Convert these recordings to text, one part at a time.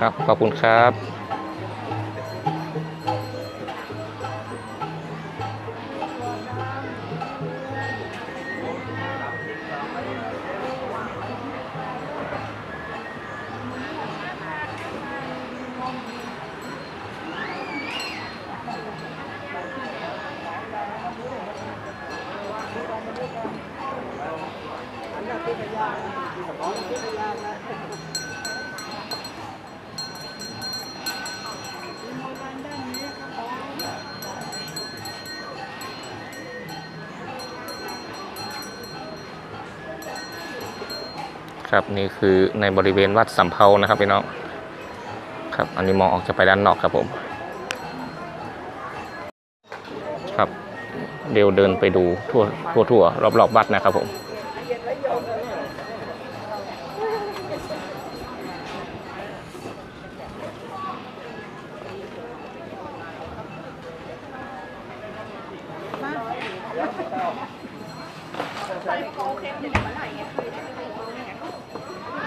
ครับขอบคุณครับ ครับนี่คือในบริเวณวัดสำเภานะครับพี่น้องครับอันนี้มองออกจะไปด้านนอกครับผม ครับเดี๋ยวเดินไปดูทั่วทั่วทั่วรอบรอบๆวัดนะครับผมใส่ใส่อ่านตึง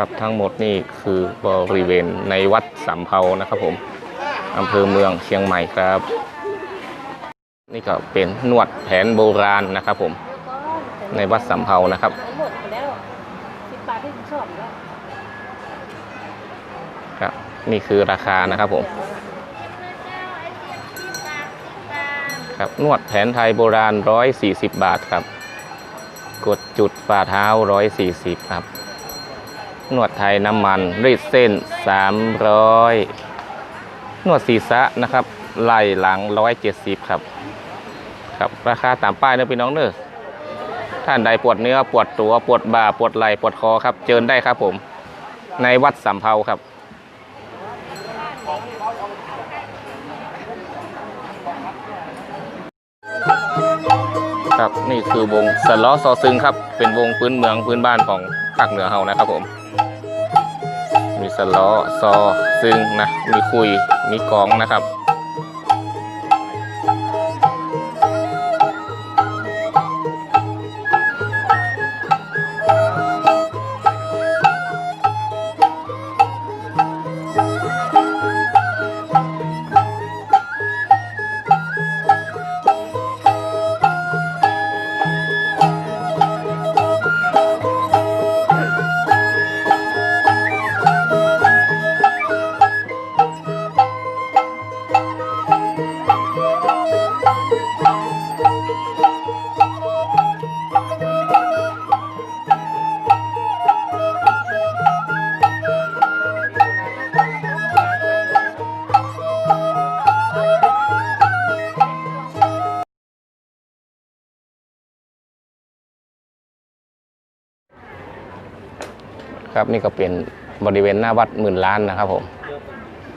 อะครับ ทั้งหมดนี่คือบริเวณในวัดสำเภานะครับผมอำเภอเมืองเชียงใหม่ครับ นี่ก็เป็นนวดแผนโบราณนะครับผมในวัดสำเภานะครับหมดแล้วสิบบาทที่ชอบแล้วครับ นี่คือราคานะครับผมครับนวดแผนไทยโบราณ 140 บาทครับ กดจุดฝ่าเท้า 140 ครับ นวดไทยน้ำมันรีดเส้น 300 นวดศีรษะนะครับไหล่หลัง 170 ครับ ครับราคาตามป้ายเนอะพี่น้องเนอะท่านใดปวดเนื้อปวดตัวปวดบ่าปวดไหล่ปวดคอครับ เจิญได้ครับผม ในวัดสำเภาครับ ครับนี่คือวงสล้อซอซึงครับ เป็นวงพื้นเมืองพื้นบ้านของภาคเหนือเฮานะครับผม มีสล้อซอซึงนะมีคุยมีกองนะครับ ครับนี่ก็เป็นบริเวณหน้าวัดหมื่นล้านนะครับผม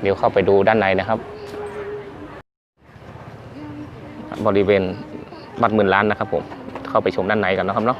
เดี๋ยวเข้าไปดูด้านในนะครับ บริเวณวัดหมื่นล้านนะครับผมเข้าไปชมด้านในกันนะครับเนาะ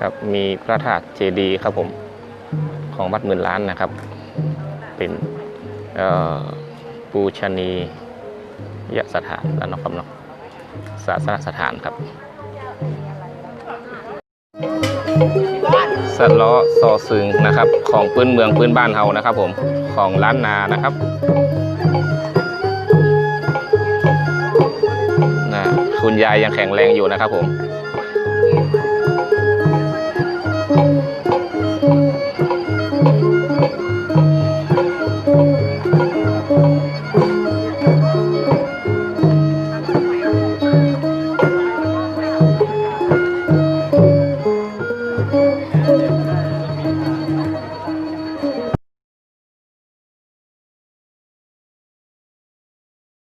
ครับ มีพระธาตุเจดีย์ครับผมของวัดหมื่นล้านนะครับ เป็นปูชนียสถานแล้วนาะครับเนาะศาสนสถานครับสล้อซอซึงนะครับ ของพื้นเมืองพื้นบ้านเฮานะครับ ผมของล้านนานะครับนะคุณยายยังแข็งแรงอยู่นะครับผม